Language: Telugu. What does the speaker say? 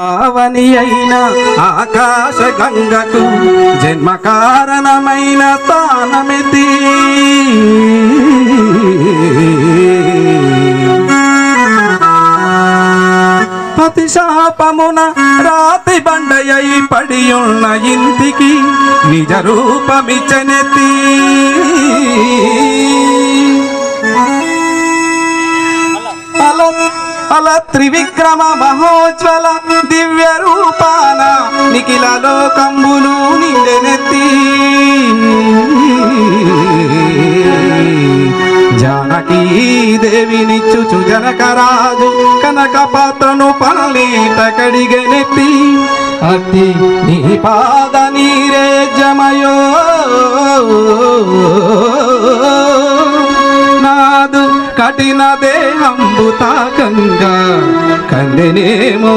ఆవని అయిన ఆకాశ గంగకు జన్మ కారణమైన తానమితి పతి శాపమున రాతి బండయై ఉన్న ఇంటికి నిజ రూపమిచ్చనెత్తి అల త్రివిక్రమ మహోజ్వల దివ్య రూపాన నిఖిల లోకంబులు నిండెనెత్తి జానకీ దేవినిచ్చుచు జనకరాజు కనక పాత్రను పనలీట కడిగెనెత్తి అతి నీ పాద నీరే జమయో. నాదు కఠిన దేహంబు తాకంగా కందెనేమో